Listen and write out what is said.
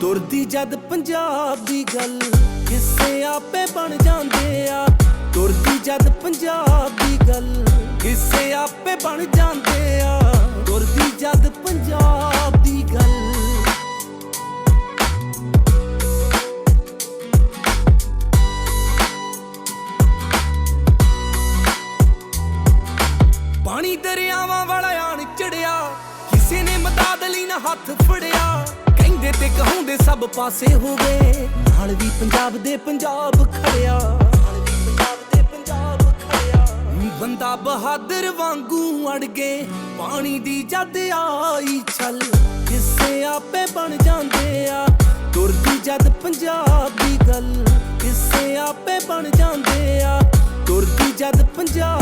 ਤੁਰਦੀ ਜਦ ਪੰਜਾਬ ਦੀ ਗੱਲ ਕਿਸੇ ਆਪੇ ਬਣ ਜਾਂਦੇ ਆ। ਤੁਰਦੀ ਜਦ ਪੰਜਾਬ ਦੀ ਗੱਲ ਕਿਸੇ ਆਪੇ ਬਣ ਜਾਂਦੇ ਆ। ਤੁਰਦੀ ਜਦ ਪੰਜਾਬ ਦੀ ਗੱਲ। ਪਾਣੀ ਦਰਿਆਵਾਂ ਵਾਲਾ ਆਣ ਚੜਿਆ, ਕਿਸੇ ਨੇ ਮਦਦ ਲਈ ਨਾ ਹੱਥ ਫੜਿਆ। ਕਹਿੰਦੇ ਸਭ ਪਾਸੇ ਹੋ ਗਏ। ਨਾਲ ਵੀ ਪੰਜਾਬ ਦੇ ਪੰਜਾਬ ਖੜਿਆ। ਬੰਦਾ ਬਹਾਦਰ ਵਾਂਗੂ ਅੜ ਗਏ। ਪਾਣੀ ਦੀ ਜਦ ਆਈ ਛਲ। ਕਿਸੇ ਆਪੇ ਬਣ ਜਾਂਦੇ ਆ। ਤੁਰਦੀ ਜਦ ਪੰਜਾਬ ਦੀ ਗੱਲ। ਕਿਸੇ ਆਪੇ ਬਣ ਜਾਂਦੇ ਆ। ਤੁਰਦੀ ਜਦ ਪੰਜਾਬ